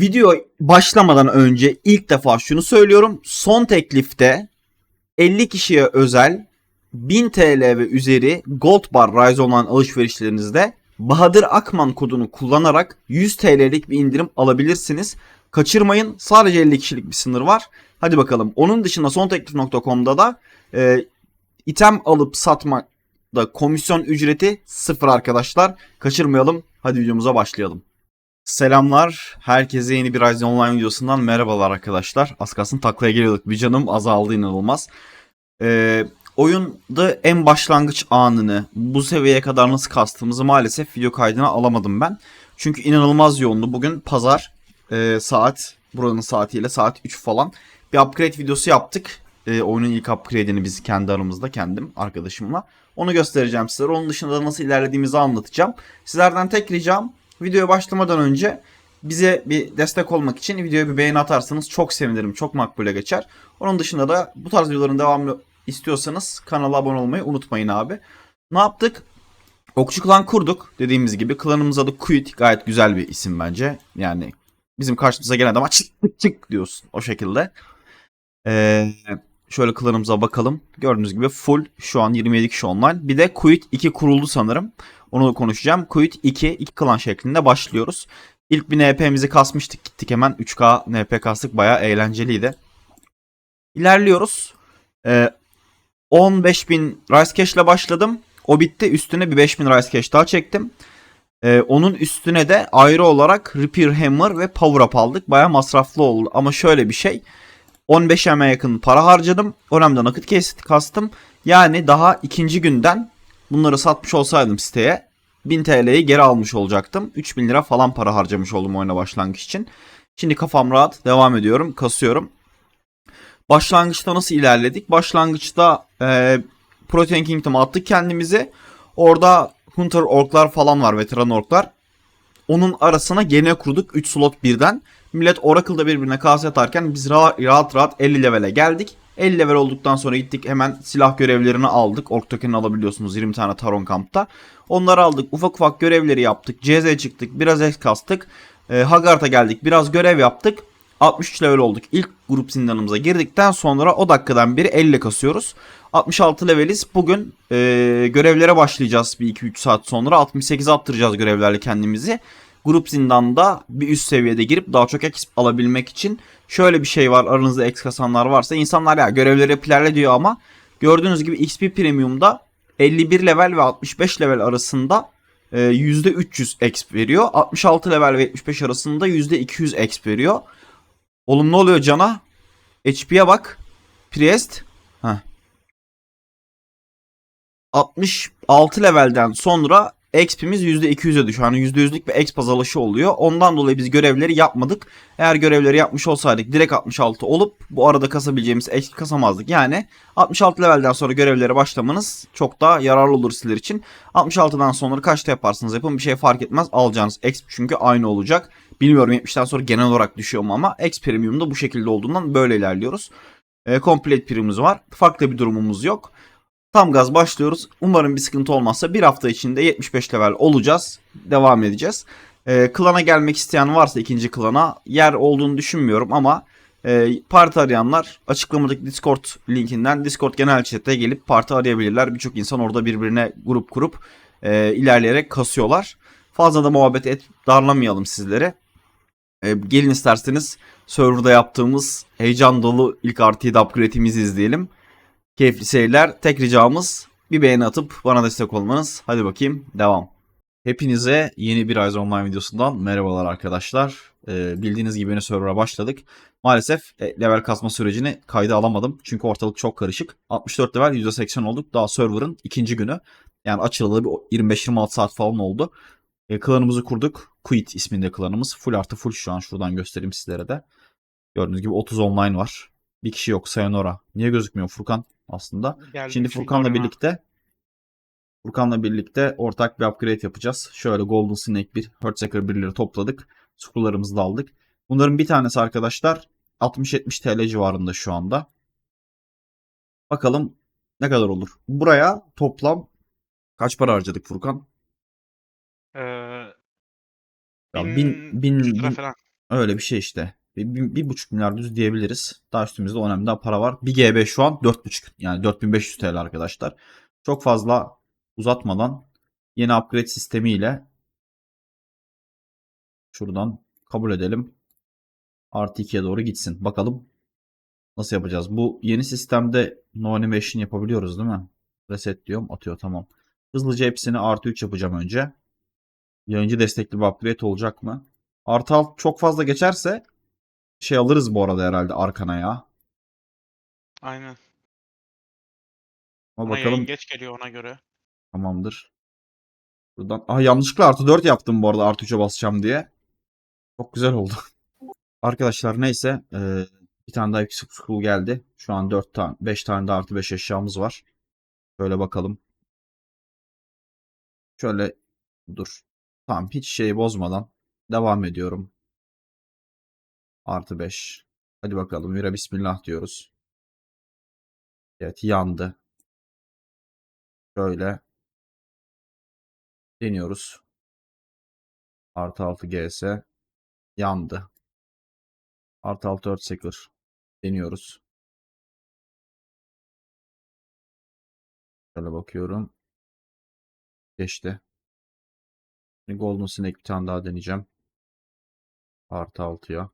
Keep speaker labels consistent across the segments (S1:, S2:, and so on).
S1: Video başlamadan önce ilk defa şunu söylüyorum. Son teklifte 50 kişiye özel 1000 TL ve üzeri Gold Bar Rise olan alışverişlerinizde Bahadır Akman kodunu kullanarak 100 TL'lik bir indirim alabilirsiniz. Kaçırmayın. Sadece 50 kişilik bir sınır var. Hadi bakalım. Onun dışında sonteklif.com'da da e, item alıp satmakta komisyon ücreti sıfır arkadaşlar. Kaçırmayalım. Hadi videomuza başlayalım. Selamlar. Herkese yeni bir Rise Online videosundan merhabalar arkadaşlar. Az kalsın taklaya geliyorduk. Bir canım azaldı inanılmaz. Ee, oyunda en başlangıç anını bu seviyeye kadar nasıl kastığımızı maalesef video kaydına alamadım ben. Çünkü inanılmaz yoğundu. Bugün pazar e, saat buranın saatiyle saat 3 falan bir upgrade videosu yaptık. E, oyunun ilk upgrade'ini biz kendi aramızda kendim arkadaşımla. Onu göstereceğim sizlere. Onun dışında da nasıl ilerlediğimizi anlatacağım. Sizlerden tek ricam videoya başlamadan önce bize bir destek olmak için videoya bir beğeni atarsanız çok sevinirim. Çok makbule geçer. Onun dışında da bu tarz videoların devamlı istiyorsanız kanala abone olmayı unutmayın abi. Ne yaptık? Okçu klan kurduk dediğimiz gibi. Klanımız adı Quit. Gayet güzel bir isim bence. Yani bizim karşımıza gelen adama çık çık çık diyorsun o şekilde. Ee, şöyle klanımıza bakalım. Gördüğünüz gibi full şu an 27 kişi online. Bir de Quit 2 kuruldu sanırım. Onu da konuşacağım. Quit 2, 2 klan şeklinde başlıyoruz. İlk bir NP'mizi kasmıştık. Gittik hemen 3K NP kastık. Bayağı eğlenceliydi. İlerliyoruz. Ee, 15.000 Rice Cash ile başladım. O bitti. Üstüne bir 5.000 Rice Cash daha çektim. Ee, onun üstüne de ayrı olarak Repair Hammer ve Power Up aldık. Baya masraflı oldu. Ama şöyle bir şey. 15 M'e yakın para harcadım. Önemli nakit kesit kastım. Yani daha ikinci günden bunları satmış olsaydım siteye 1000 TL'yi geri almış olacaktım. 3000 lira falan para harcamış oldum oyuna başlangıç için. Şimdi kafam rahat. Devam ediyorum. Kasıyorum. Başlangıçta nasıl ilerledik? Başlangıçta e, Protein Kingdom'a attık kendimizi. Orada Hunter orklar falan var. Veteran orklar. Onun arasına gene kurduk 3 slot birden. Millet Oracle'da birbirine kase atarken biz rahat rahat, rahat 50 levele geldik. 50 level olduktan sonra gittik hemen silah görevlerini aldık. Ork token'ini alabiliyorsunuz 20 tane Taron kampta. Onları aldık. Ufak ufak görevleri yaptık. CZ çıktık. Biraz X kastık. E, Hagart'a geldik. Biraz görev yaptık. 63 level olduk. İlk grup zindanımıza girdikten sonra o dakikadan beri 50 kasıyoruz. 66 leveliz. Bugün e, görevlere başlayacağız bir 2-3 saat sonra. 68 attıracağız görevlerle kendimizi. Grup zindanda bir üst seviyede girip daha çok XP alabilmek için şöyle bir şey var aranızda X kasanlar varsa insanlar ya görevleri ilerle diyor ama gördüğünüz gibi XP Premium'da 51 level ve 65 level arasında e, %300 XP veriyor. 66 level ve 75 arasında %200 XP veriyor. Oğlum ne oluyor cana? HP'ye bak. Priest. Heh. 66 levelden sonra XP'miz %200'e düşüyor. Yani %100'lük bir XP azalışı oluyor. Ondan dolayı biz görevleri yapmadık. Eğer görevleri yapmış olsaydık direkt 66 olup bu arada kasabileceğimiz XP kasamazdık. Yani 66 levelden sonra görevlere başlamanız çok daha yararlı olur sizler için. 66'dan sonra kaçta yaparsınız yapın bir şey fark etmez. Alacağınız XP çünkü aynı olacak. Bilmiyorum 70'ten sonra genel olarak düşüyor mu ama X Premium'da bu şekilde olduğundan böyle ilerliyoruz. E, Complete Premium'umuz var. Farklı bir durumumuz yok. Tam gaz başlıyoruz. Umarım bir sıkıntı olmazsa bir hafta içinde 75 level olacağız. Devam edeceğiz. E, klana gelmek isteyen varsa ikinci klana yer olduğunu düşünmüyorum ama e, parti arayanlar açıklamadaki Discord linkinden Discord genel chat'e gelip parti arayabilirler. Birçok insan orada birbirine grup kurup e, ilerleyerek kasıyorlar. Fazla da muhabbet et darlamayalım sizlere. E, gelin isterseniz serverda yaptığımız heyecan dolu ilk RT'de upgrade'imizi izleyelim. Keyifli seyirler. Tek ricamız bir beğeni atıp bana destek olmanız. Hadi bakayım devam. Hepinize yeni bir Rise Online videosundan merhabalar arkadaşlar. Ee, bildiğiniz gibi yeni server'a başladık. Maalesef e, level kasma sürecini kayda alamadım. Çünkü ortalık çok karışık. 64 level %80 olduk. Daha server'ın ikinci günü. Yani açılalı bir 25-26 saat falan oldu. E, klanımızı kurduk. Quit isminde klanımız. Full artı full şu an. Şuradan göstereyim sizlere de. Gördüğünüz gibi 30 online var. Bir kişi yok. Sayonara. Niye gözükmüyor Furkan aslında?
S2: Geldim
S1: Şimdi
S2: çünkü
S1: Furkan'la birlikte Furkan'la birlikte ortak bir upgrade yapacağız. Şöyle Golden Snake 1, Heartseeker 1'leri topladık. Scroll'larımızı da aldık. Bunların bir tanesi arkadaşlar 60-70 TL civarında şu anda. Bakalım ne kadar olur. Buraya toplam kaç para harcadık Furkan?
S2: Ee,
S1: Ya
S2: bin,
S1: bin, bin,
S2: lira
S1: bin-
S2: falan.
S1: Öyle bir şey işte. Bir, bir, bir buçuk milyar düz diyebiliriz. Daha üstümüzde o önemli daha para var. Bir GB şu an 4,5 yani 4500 TL arkadaşlar. Çok fazla uzatmadan yeni upgrade sistemiyle şuradan kabul edelim. Artı 2'ye doğru gitsin. Bakalım nasıl yapacağız. Bu yeni sistemde no animation yapabiliyoruz değil mi? Reset diyorum atıyor tamam. Hızlıca hepsini artı 3 yapacağım önce. Yayıncı destekli bir upgrade olacak mı? Artı alt çok fazla geçerse şey alırız bu arada herhalde arkana ya.
S2: Aynen.
S1: Ama
S2: Ama
S1: bakalım
S2: yayın geç geliyor ona göre.
S1: tamamdır. Buradan ah yanlışlıkla artı 4 yaptım bu arada artı 3'e basacağım diye. Çok güzel oldu. Arkadaşlar neyse eee, bir tane daha yüksek school geldi. Şu an 4 tane 5 tane de artı 5 eşyamız var. Şöyle bakalım. Şöyle dur. Tamam hiç şeyi bozmadan devam ediyorum. Artı 5. Hadi bakalım. Vira bismillah diyoruz. Evet yandı. Şöyle deniyoruz. Artı 6 GS yandı. Artı 6 Earthshaker deniyoruz. Şöyle bakıyorum. Geçti. Şimdi Golden Snake bir tane daha deneyeceğim. Artı 6'ya.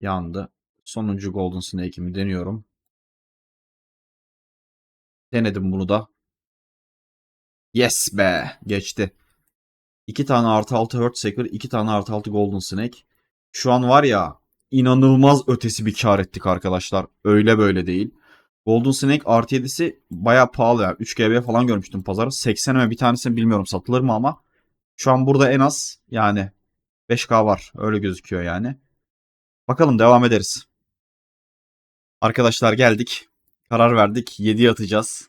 S1: Yandı. Sonuncu Golden Snake'imi deniyorum. Denedim bunu da. Yes be. Geçti. 2 tane artı 6 Earthshaker, 2 tane artı 6 Golden Snake. Şu an var ya inanılmaz ötesi bir kar ettik arkadaşlar. Öyle böyle değil. Golden Snake artı 7'si baya pahalı ya. 3 GB falan görmüştüm pazarı. 80 ve bir tanesini bilmiyorum satılır mı ama şu an burada en az yani 5K var. Öyle gözüküyor yani. Bakalım devam ederiz. Arkadaşlar geldik. Karar verdik. 7'ye atacağız.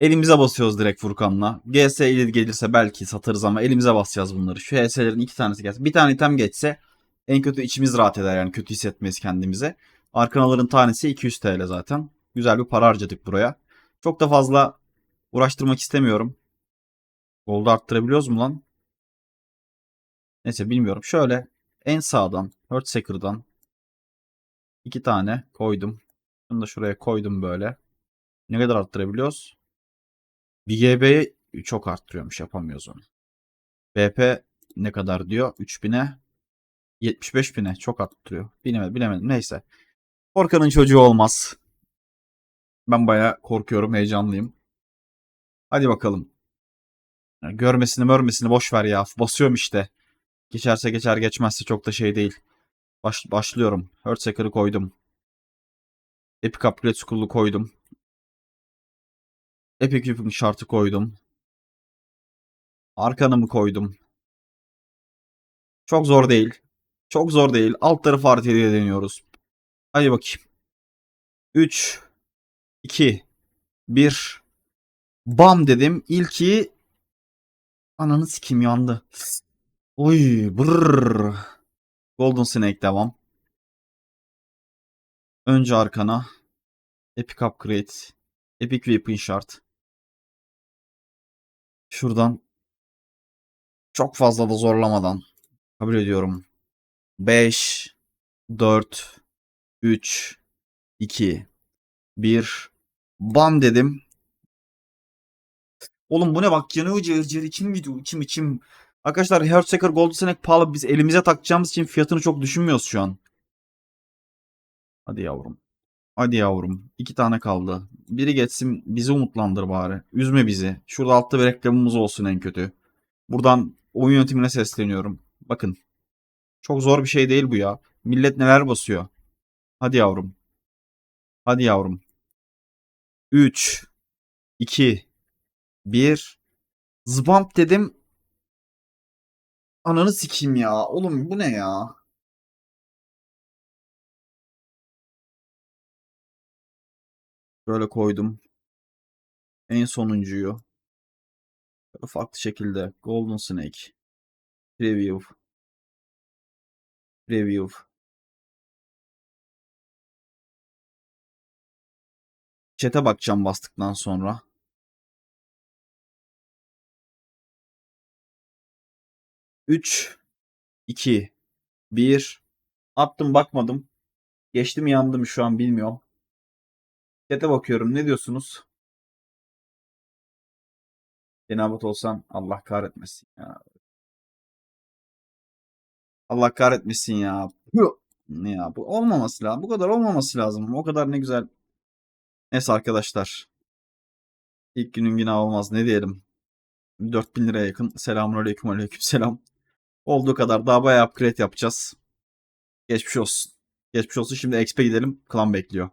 S1: Elimize basıyoruz direkt Furkan'la. GS gelirse belki satarız ama elimize basacağız bunları. Şu HS'lerin iki tanesi gelse. Bir tane item geçse en kötü içimiz rahat eder yani kötü hissetmeyiz kendimize. Arkanaların tanesi 200 TL zaten. Güzel bir para harcadık buraya. Çok da fazla uğraştırmak istemiyorum. Gold'u arttırabiliyoruz mu lan? Neyse bilmiyorum. Şöyle en sağdan Earthshaker'dan iki tane koydum. Bunu da şuraya koydum böyle. Ne kadar arttırabiliyoruz? BGB'yi çok arttırıyormuş yapamıyoruz onu. BP ne kadar diyor? 3000'e 75 bine çok arttırıyor. Bilemedim, bilemedim. Neyse. Korkanın çocuğu olmaz. Ben bayağı korkuyorum, heyecanlıyım. Hadi bakalım. Ya görmesini mörmesini boş ver ya. Basıyorum işte. Geçerse geçer geçmezse çok da şey değil. Baş, başlıyorum. Earthshaker'ı koydum. Epic Upgrade School'u koydum. Epic Weapon şartı koydum. Arkanımı koydum. Çok zor değil. Çok zor değil. Alt tarafı artı 7'ye deniyoruz. Hadi bakayım. 3 2 1 Bam dedim. İlki ananı sikim yandı. Oy brrr. Golden Snake devam. Önce arkana. Epic Upgrade. Epic Weapon şart. Şuradan çok fazla da zorlamadan kabul ediyorum. 5 4 3 2 1 Bam dedim. Oğlum bu ne bak yanıyor cır cır içim gidiyor içim içim. Arkadaşlar Earthshaker Golden Snake pahalı biz elimize takacağımız için fiyatını çok düşünmüyoruz şu an. Hadi yavrum. Hadi yavrum. İki tane kaldı. Biri geçsin bizi umutlandır bari. Üzme bizi. Şurada altta bir reklamımız olsun en kötü. Buradan oyun yönetimine sesleniyorum. Bakın. Çok zor bir şey değil bu ya. Millet neler basıyor. Hadi yavrum. Hadi yavrum. 3 2 1 Zbamp dedim. Ananı sikeyim ya. Oğlum bu ne ya? Böyle koydum. En sonuncuyu. Böyle farklı şekilde. Golden Snake. Preview. Preview. Chat'e bakacağım bastıktan sonra. 3 2 1 Attım bakmadım. Geçti mi yandı mı şu an bilmiyorum. Chat'e bakıyorum. Ne diyorsunuz? Cenabet olsan Allah kahretmesin ya. Allah kahretmesin ya. Ne ya bu olmaması lazım. Bu kadar olmaması lazım. O kadar ne güzel. Neyse arkadaşlar. İlk günün günah olmaz. Ne diyelim. 4000 liraya yakın. Selamun aleyküm aleyküm selam. Olduğu kadar daha bayağı upgrade yapacağız. Geçmiş olsun. Geçmiş olsun. Şimdi XP gidelim. Klan bekliyor.